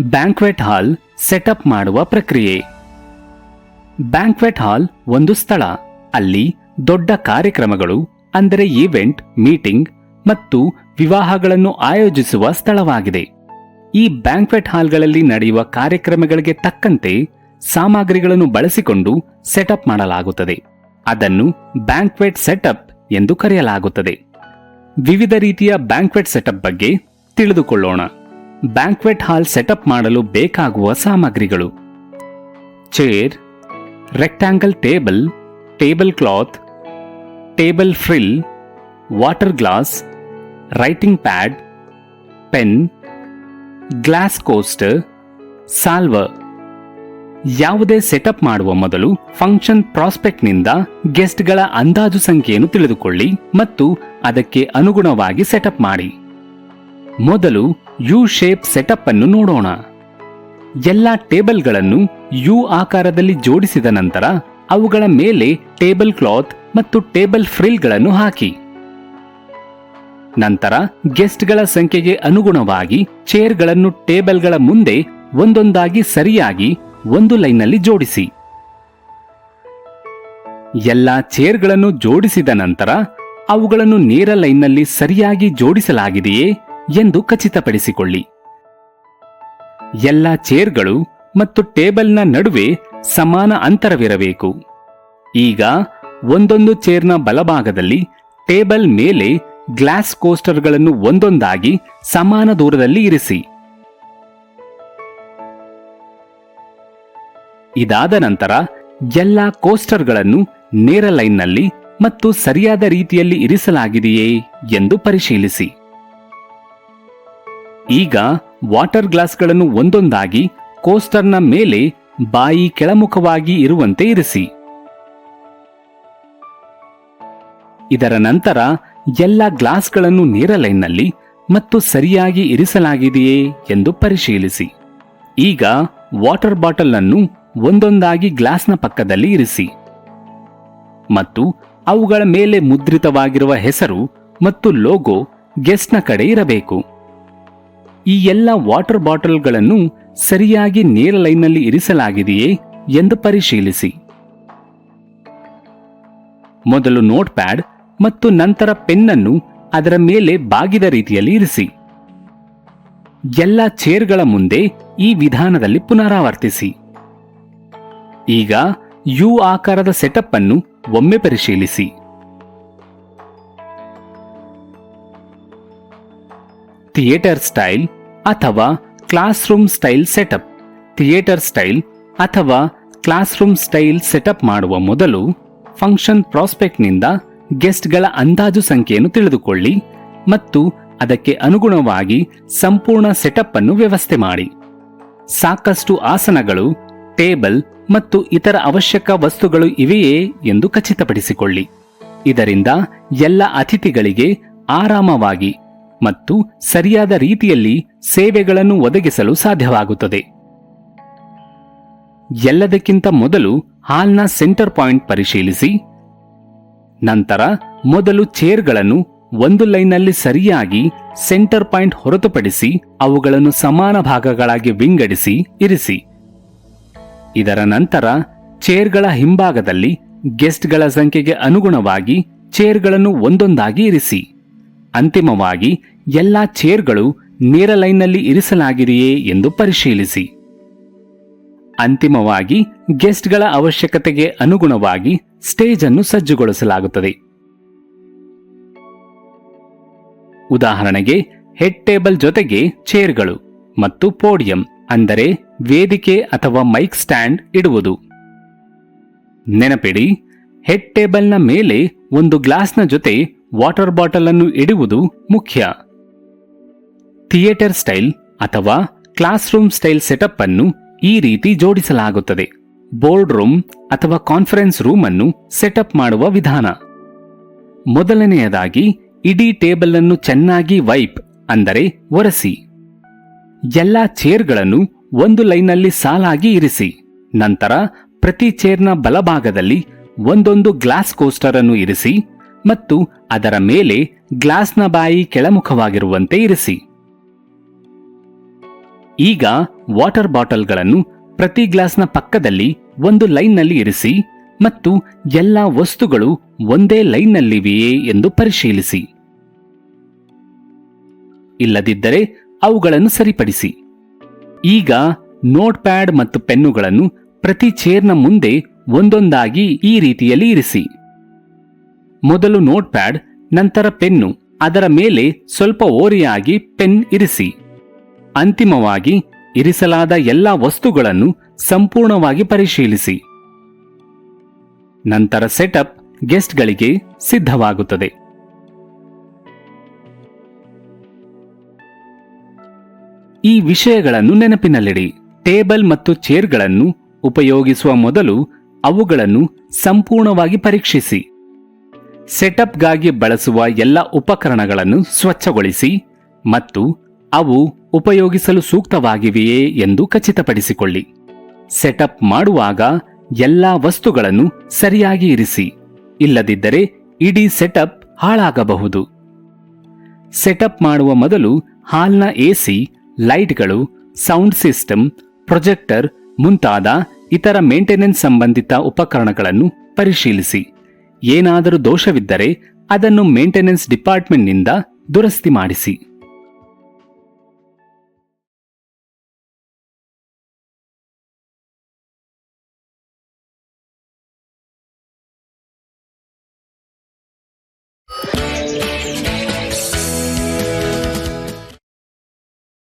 Banquet ಹಾಲ್ setup ಮಾಡುವ ಪ್ರಕ್ರಿಯೆ. Banquet ಹಾಲ್ ಒಂದು ಸ್ಥಳ, ಅಲ್ಲಿ ದೊಡ್ಡ ಕಾರ್ಯಕ್ರಮಗಳು, ಅಂದರೆ ಈವೆಂಟ್ ಮೀಟಿಂಗ್ ಮತ್ತು ವಿವಾಹಗಳನ್ನು ಆಯೋಜಿಸುವ ಸ್ಥಳವಾಗಿದೆ. ಈ ಬ್ಯಾಂಕ್ವೆಟ್ ಹಾಲ್ಗಳಲ್ಲಿ ನಡೆಯುವ ಕಾರ್ಯಕ್ರಮಗಳಿಗೆ ತಕ್ಕಂತೆ ಸಾಮಗ್ರಿಗಳನ್ನು ಬಳಸಿಕೊಂಡು ಸೆಟಪ್ ಮಾಡಲಾಗುತ್ತದೆ. ಅದನ್ನು ಬ್ಯಾಂಕ್ವೆಟ್ ಸೆಟಪ್ ಎಂದು ಕರೆಯಲಾಗುತ್ತದೆ. ವಿವಿಧ ರೀತಿಯ ಬ್ಯಾಂಕ್ವೆಟ್ ಸೆಟಪ್ ಬಗ್ಗೆ ತಿಳಿದುಕೊಳ್ಳೋಣ. ಬ್ಯಾಂಕ್ವೆಟ್ ಹಾಲ್ ಸೆಟಪ್ ಮಾಡಲು ಬೇಕಾಗುವ ಸಾಮಗ್ರಿಗಳು. Chair, rectangle table table cloth, table frill, water glass, writing pad, pen, glass coaster, salver. ಯಾವುದೇ ಸೆಟಪ್ ಮಾಡುವ ಮೊದಲು ಫಂಕ್ಷನ್ ಪ್ರಾಸ್ಪೆಕ್ಟ್ನಿಂದ ಗೆಸ್ಟ್ಗಳ ಅಂದಾಜು ಸಂಖ್ಯೆಯನ್ನು ತಿಳಿದುಕೊಳ್ಳಿ ಮತ್ತು ಅದಕ್ಕೆ ಅನುಗುಣವಾಗಿ ಸೆಟಪ್ ಮಾಡಿ. ಮೊದಲು ಯು ಶೇಪ್ ಸೆಟಪ್ ಅನ್ನು ನೋಡೋಣ. ಎಲ್ಲ ಟೇಬಲ್ಗಳನ್ನು ಯು ಆಕಾರದಲ್ಲಿ ಜೋಡಿಸಿದ ನಂತರ ಅವುಗಳ ಮೇಲೆ ಟೇಬಲ್ ಕ್ಲಾತ್ ಮತ್ತು ಟೇಬಲ್ ಫ್ರಿಲ್ಗಳನ್ನು ಹಾಕಿ. ನಂತರ ಗೆಸ್ಟ್ಗಳ ಸಂಖ್ಯೆಗೆ ಅನುಗುಣವಾಗಿ ಚೇರ್ಗಳನ್ನು ಟೇಬಲ್ಗಳ ಮುಂದೆ ಒಂದೊಂದಾಗಿ ಸರಿಯಾಗಿ ಒಂದು ಲೈನ್ನಲ್ಲಿ ಜೋಡಿಸಿ. ಎಲ್ಲ ಚೇರ್ಗಳನ್ನು ಜೋಡಿಸಿದ ನಂತರ ಅವುಗಳನ್ನು ನೇರ ಲೈನ್ನಲ್ಲಿ ಸರಿಯಾಗಿ ಜೋಡಿಸಲಾಗಿದೆಯೇ? ಎಂದು ಖಚಿತಪಡಿಸಿಕೊಳ್ಳಿ. ಎಲ್ಲ ಚೇರ್ಗಳು ಮತ್ತು ಟೇಬಲ್ನ ನಡುವೆ ಸಮಾನ ಅಂತರವಿರಬೇಕು. ಈಗ ಒಂದೊಂದು ಚೇರ್ನ ಬಲಭಾಗದಲ್ಲಿ ಟೇಬಲ್ ಮೇಲೆ ಗ್ಲಾಸ್ ಕೋಸ್ಟರ್ಗಳನ್ನು ಒಂದೊಂದಾಗಿ ಸಮಾನ ದೂರದಲ್ಲಿ ಇರಿಸಿ. ಇದಾದ ನಂತರ ಎಲ್ಲ ಕೋಸ್ಟರ್ಗಳನ್ನು ನೇರ ಲೈನ್ನಲ್ಲಿ ಮತ್ತು ಸರಿಯಾದ ರೀತಿಯಲ್ಲಿ ಇರಿಸಲಾಗಿದೆಯೇ ಎಂದು ಪರಿಶೀಲಿಸಿ. ಈಗ ವಾಟರ್ ಗ್ಲಾಸ್ಗಳನ್ನು ಒಂದೊಂದಾಗಿ ಕೋಸ್ಟರ್ನ ಮೇಲೆ ಬಾಯಿ ಕೆಳಮುಖವಾಗಿ ಇರುವಂತೆ ಇರಿಸಿ. ಇದರ ನಂತರ ಎಲ್ಲ ಗ್ಲಾಸ್ಗಳನ್ನು ನೇರ ಲೈನ್ನಲ್ಲಿ ಮತ್ತು ಸರಿಯಾಗಿ ಇರಿಸಲಾಗಿದೆಯೇ ಎಂದು ಪರಿಶೀಲಿಸಿ. ಈಗ ವಾಟರ್ ಬಾಟಲ್ ಅನ್ನು ಒಂದೊಂದಾಗಿ ಗ್ಲಾಸ್ನ ಪಕ್ಕದಲ್ಲಿ ಇರಿಸಿ. ಮತ್ತು ಅವುಗಳ ಮೇಲೆ ಮುದ್ರಿತವಾಗಿರುವ ಹೆಸರು ಮತ್ತು ಲೋಗೋ ಗೆಸ್ಟ್ನ ಕಡೆ ಇರಬೇಕು. ಈ ಎಲ್ಲ ವಾಟರ್ ಬಾಟಲ್ಗಳನ್ನು ಸರಿಯಾಗಿ ನೇರ ಲೈನ್ನಲ್ಲಿ ಇರಿಸಲಾಗಿದೆಯೇ ಎಂದು ಪರಿಶೀಲಿಸಿ. ಮೊದಲು ನೋಟ್ ಪ್ಯಾಡ್ ಮತ್ತು ನಂತರ ಪೆನ್ನನ್ನು ಅದರ ಮೇಲೆ ಬಾಗಿದ ರೀತಿಯಲ್ಲಿ ಇರಿಸಿ. ಎಲ್ಲ ಚೇರ್ಗಳ ಮುಂದೆ ಈ ವಿಧಾನದಲ್ಲಿ ಪುನರಾವರ್ತಿಸಿ. ಈಗ ಯು ಆಕಾರದ ಸೆಟಪ್ ಅನ್ನು ಒಮ್ಮೆ ಪರಿಶೀಲಿಸಿ. ಥಿಯೇಟರ್ ಸ್ಟೈಲ್ ಅಥವಾ class room style setup. Theatre style ಅಥವಾ ಕ್ಲಾಸ್ ರೂಮ್ ಸ್ಟೈಲ್ ಸೆಟಪ್ ಮಾಡುವ ಮೊದಲು ಫಂಕ್ಷನ್ ಪ್ರಾಸ್ಪೆಕ್ಟ್ನಿಂದ ಗೆಸ್ಟ್ಗಳ ಅಂದಾಜು ಸಂಖ್ಯೆಯನ್ನು ತಿಳಿದುಕೊಳ್ಳಿ ಮತ್ತು ಅದಕ್ಕೆ ಅನುಗುಣವಾಗಿ ಸಂಪೂರ್ಣ ಸೆಟಪ್ ಅನ್ನು ವ್ಯವಸ್ಥೆ ಮಾಡಿ. ಸಾಕಷ್ಟು ಆಸನಗಳು, ಟೇಬಲ್ ಮತ್ತು ಇತರ ಅವಶ್ಯಕ ವಸ್ತುಗಳು ಇವೆಯೇ ಎಂದು ಖಚಿತಪಡಿಸಿಕೊಳ್ಳಿ. ಇದರಿಂದ ಎಲ್ಲ ಅತಿಥಿಗಳಿಗೆ ಆರಾಮವಾಗಿ ಮತ್ತು ಸರಿಯಾದ ರೀತಿಯಲ್ಲಿ ಸೇವೆಗಳನ್ನು ಒದಗಿಸಲು ಸಾಧ್ಯವಾಗುತ್ತದೆ. ಎಲ್ಲದಕ್ಕಿಂತ ಮೊದಲು ಹಾಲ್ನ ಸೆಂಟರ್ ಪಾಯಿಂಟ್ ಪರಿಶೀಲಿಸಿ. ನಂತರ ಮೊದಲು ಚೇರ್ಗಳನ್ನು ಒಂದು ಲೈನ್ನಲ್ಲಿ ಸರಿಯಾಗಿ ಸೆಂಟರ್ ಪಾಯಿಂಟ್ ಹೊರತುಪಡಿಸಿ ಅವುಗಳನ್ನು ಸಮಾನ ಭಾಗಗಳಾಗಿ ವಿಂಗಡಿಸಿ ಇರಿಸಿ. ಇದರ ನಂತರ ಚೇರ್ಗಳ ಹಿಂಭಾಗದಲ್ಲಿ ಗೆಸ್ಟ್ಗಳ ಸಂಖ್ಯೆಗೆ ಅನುಗುಣವಾಗಿ ಚೇರ್ಗಳನ್ನು ಒಂದೊಂದಾಗಿ ಇರಿಸಿ. ಅಂತಿಮವಾಗಿ ಎಲ್ಲಾ ಚೇರ್ಗಳು ನೇರ ಲೈನ್ನಲ್ಲಿ ಇರಿಸಲಾಗಿದೆಯೇ ಎಂದು ಪರಿಶೀಲಿಸಿ. ಅಂತಿಮವಾಗಿ ಗೆಸ್ಟ್ಗಳ ಅವಶ್ಯಕತೆಗೆ ಅನುಗುಣವಾಗಿ ಸ್ಟೇಜ್ ಅನ್ನು ಸಜ್ಜುಗೊಳಿಸಲಾಗುತ್ತದೆ. ಉದಾಹರಣೆಗೆ ಹೆಡ್ ಟೇಬಲ್ ಜೊತೆಗೆ ಚೇರ್ಗಳು ಮತ್ತು ಪೋಡಿಯಂ, ಅಂದರೆ ವೇದಿಕೆ ಅಥವಾ ಮೈಕ್ ಸ್ಟ್ಯಾಂಡ್ ಇಡುವುದು. ನೆನಪಿಡಿ ಹೆಡ್ ಟೇಬಲ್ನ ಮೇಲೆ ಒಂದು ಗ್ಲಾಸ್ನ ಜೊತೆ ವಾಟರ್ ಬಾಟಲ್ ಅನ್ನು ಇಡುವುದು ಮುಖ್ಯ. ಥಿಯೇಟರ್ ಸ್ಟೈಲ್ ಅಥವಾ ಕ್ಲಾಸ್ ರೂಮ್ ಸ್ಟೈಲ್ ಸೆಟಪ್ ಅನ್ನು ಈ ರೀತಿ ಜೋಡಿಸಲಾಗುತ್ತದೆ. ಬೋರ್ಡ್ ರೂಮ್ ಅಥವಾ ಕಾನ್ಫರೆನ್ಸ್ ರೂಮ್ ಅನ್ನು ಸೆಟಪ್ ಮಾಡುವ ವಿಧಾನ. ಮೊದಲನೆಯದಾಗಿ, ಇಡೀ ಟೇಬಲ್ ಅನ್ನು ಚೆನ್ನಾಗಿ ವೈಪ್ ಅಂದರೆ ಒರೆಸಿ. ಎಲ್ಲಾ ಚೇರ್ಗಳನ್ನು ಒಂದು ಲೈನ್ನಲ್ಲಿ ಸಾಲಾಗಿ ಇರಿಸಿ. ನಂತರ ಪ್ರತಿ ಚೇರ್ನ ಬಲಭಾಗದಲ್ಲಿ ಒಂದೊಂದು ಗ್ಲಾಸ್ ಕೋಸ್ಟರ್ ಅನ್ನು ಇರಿಸಿ ಮತ್ತು ಅದರ ಮೇಲೆ ಗ್ಲಾಸ್ನ ಬಾಯಿ ಕೆಳಮುಖವಾಗಿರುವಂತೆ ಇರಿಸಿ. ಈಗ ವಾಟರ್ ಬಾಟಲ್ಗಳನ್ನು ಪ್ರತಿ ಗ್ಲಾಸ್ನ ಪಕ್ಕದಲ್ಲಿ ಒಂದು ಲೈನ್ನಲ್ಲಿ ಇರಿಸಿ ಮತ್ತು ಎಲ್ಲ ವಸ್ತುಗಳು ಒಂದೇ ಲೈನ್ನಲ್ಲಿವೆಯೇ ಎಂದು ಪರಿಶೀಲಿಸಿ. ಇಲ್ಲದಿದ್ದರೆ ಅವುಗಳನ್ನು ಸರಿಪಡಿಸಿ. ಈಗ ನೋಟ್ ಪ್ಯಾಡ್ ಮತ್ತು ಪೆನ್ನುಗಳನ್ನು ಪ್ರತಿ ಚೇರ್ನ ಮುಂದೆ ಒಂದೊಂದಾಗಿ ಈ ರೀತಿಯಲ್ಲಿ ಇರಿಸಿ. ಮೊದಲು ನೋಟ್ ಪ್ಯಾಡ್ ನಂತರ ಪೆನ್ನು, ಅದರ ಮೇಲೆ ಸ್ವಲ್ಪ ಓರೆಯಾಗಿ ಪೆನ್ ಇರಿಸಿ. ಅಂತಿಮವಾಗಿ ಇರಿಸಲಾದ ಎಲ್ಲಾ ವಸ್ತುಗಳನ್ನು ಸಂಪೂರ್ಣವಾಗಿ ಪರಿಶೀಲಿಸಿ. ನಂತರ ಸೆಟಪ್ ಗೆಸ್ಟ್ಗಳಿಗೆ ಸಿದ್ಧವಾಗುತ್ತದೆ. ಈ ವಿಷಯಗಳನ್ನು ನೆನಪಿನಲ್ಲಿಡಿ. ಟೇಬಲ್ ಮತ್ತು ಚೇರ್ಗಳನ್ನು ಉಪಯೋಗಿಸುವ ಮೊದಲು ಅವುಗಳನ್ನು ಸಂಪೂರ್ಣವಾಗಿ ಪರೀಕ್ಷಿಸಿ. ಸೆಟಪ್ಗಾಗಿ ಬಳಸುವ ಎಲ್ಲ ಉಪಕರಣಗಳನ್ನು ಸ್ವಚ್ಛಗೊಳಿಸಿ ಮತ್ತು ಅವು ಉಪಯೋಗಿಸಲು ಸೂಕ್ತವಾಗಿವೆಯೇ ಎಂದು ಖಚಿತಪಡಿಸಿಕೊಳ್ಳಿ. ಸೆಟಪ್ ಮಾಡುವಾಗ ಎಲ್ಲಾ ವಸ್ತುಗಳನ್ನು ಸರಿಯಾಗಿ ಇರಿಸಿ, ಇಲ್ಲದಿದ್ದರೆ ಇಡೀ ಸೆಟಪ್ ಹಾಳಾಗಬಹುದು. ಸೆಟಪ್ ಮಾಡುವ ಮೊದಲು ಹಾಲ್ನ ಎಸಿ, ಲೈಟ್ಗಳು, ಸೌಂಡ್ ಸಿಸ್ಟಮ್, ಪ್ರೊಜೆಕ್ಟರ್ ಮುಂತಾದ ಇತರ ಮೇಂಟೆನೆನ್ಸ್ ಸಂಬಂಧಿತ ಉಪಕರಣಗಳನ್ನು ಪರಿಶೀಲಿಸಿ. ಏನಾದರೂ ದೋಷವಿದ್ದರೆ ಅದನ್ನು ಮೇಂಟೆನೆನ್ಸ್ ಡಿಪಾರ್ಟ್ಮೆಂಟ್ನಿಂದ ದುರಸ್ತಿ ಮಾಡಿಸಿ.